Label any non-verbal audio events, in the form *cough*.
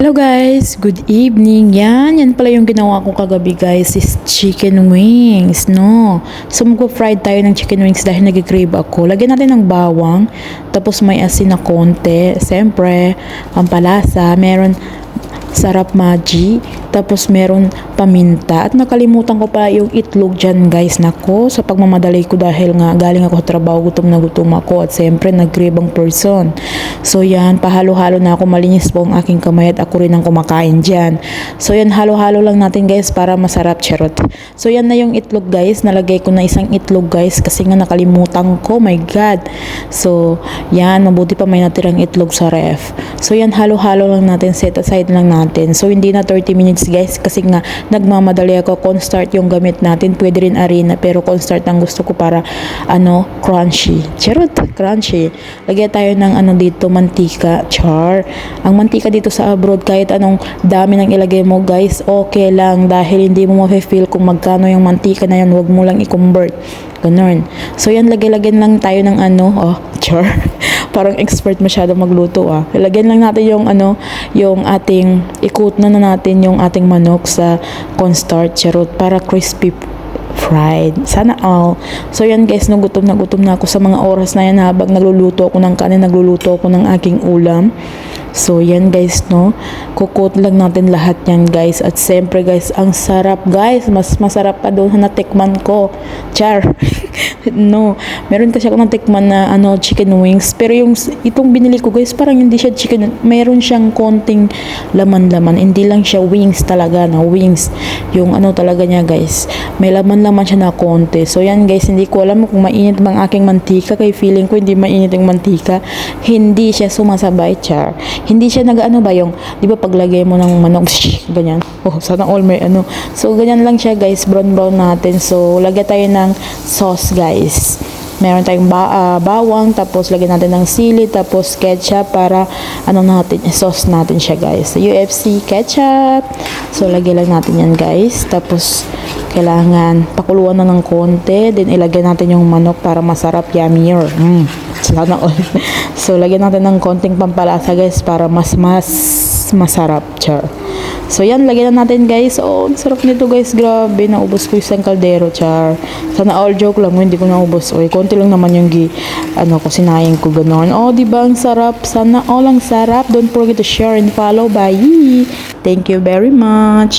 Hello guys, good evening. Yan, yan pala yung ginawa ko kagabi guys is chicken wings, no? So magpo-fried tayo ng chicken wings dahil nag-crave ako. Lagyan natin ng bawang, tapos may asin na konti. Siyempre, pampalasa, meron sarap maji, tapos meron paminta. At nakalimutan ko pa yung itlog dyan guys. Nako, sa pagmamadali ko dahil nga galing ako sa trabaho, gutom na gutom ako. At siyempre, nag-crave person. So yan, pahalo-halo na ako. Malinis po ang aking kamay at ako rin ang kumakain dyan. So yan, halo-halo lang natin guys para masarap charot. So yan na yung itlog guys. Nalagay ko na isang itlog guys kasi nga nakalimutan ko. My God. So yan, mabuti pa may natirang itlog sa ref. So yan, halo-halo lang natin. Set aside lang natin. So hindi na 30 minutes guys kasi nga nagmamadali ako. Cornstarch yung gamit natin. Pwede rin arena pero cornstarch ang gusto ko para ano, crunchy. Charot, crunchy. Lagyan tayo ng ano dito, mantika. Char. Ang mantika dito sa abroad, kahit anong dami ng ilagay mo guys, okay lang dahil hindi mo mafe-feel kung magkano yung mantika na yun. Huwag mo lang i-convert. Ganun. So yan, lagay-lagyan lang tayo ng ano, oh, char. *laughs* Parang expert masyado magluto ah. Lagyan lang natin yung ano, yung ating, ikot na na natin yung ating manok sa cornstarch charot para crispy fried. Sana all. So yan guys, no, gutom na gutom na ako sa mga oras na yan habang nagluluto ako ng kanin, nagluluto ako ng aking ulam. So yan guys, no. Kukot lang natin lahat yan guys. At siyempre guys, ang sarap guys. Mas masarap pa doon na natikman ko. Char. *laughs* no. Meron kasi ako natikman na ano, chicken wings. Pero yung itong binili ko guys, parang hindi siya chicken. Meron siyang konting laman-laman. Hindi lang siya wings talaga na wings. Yung ano talaga niya guys. May laman-laman siya na konti. So yan guys, hindi ko alam kung mainit bang aking mantika. Kay feeling ko hindi mainit yung mantika. Hindi siya sumasabay, char. Hindi siya nag-ano ba yung, di ba paglagay mo ng manok, *laughs* ganyan. Oh, sana all may ano. So, ganyan lang siya guys, brown-brown natin. So, lagyan tayo ng sauce guys. Meron tayong ba- ah, bawang, tapos lagyan natin ng sili, tapos ketchup para ano natin, sauce natin siya guys. UFC ketchup. So, lagyan lang natin yan guys. Tapos, kailangan pakuluan na ng konti. Then, ilagay natin yung manok para masarap, yummier. Mm, sana all. *laughs* so, lagyan natin ng konting pampalasa guys para mas mas masarap. Char. So, yan. Lagyan na natin guys. Oh, ang sarap nito guys. Grabe. Naubos ko isang kaldero. Char. Sana all joke lang. Hindi ko naubos. Oy, konti lang naman yung gi, ano ko, sinayang ko ganon. Oh, di ba ang sarap? Sana all ang sarap. Don't forget to share and follow. Bye! Thank you very much.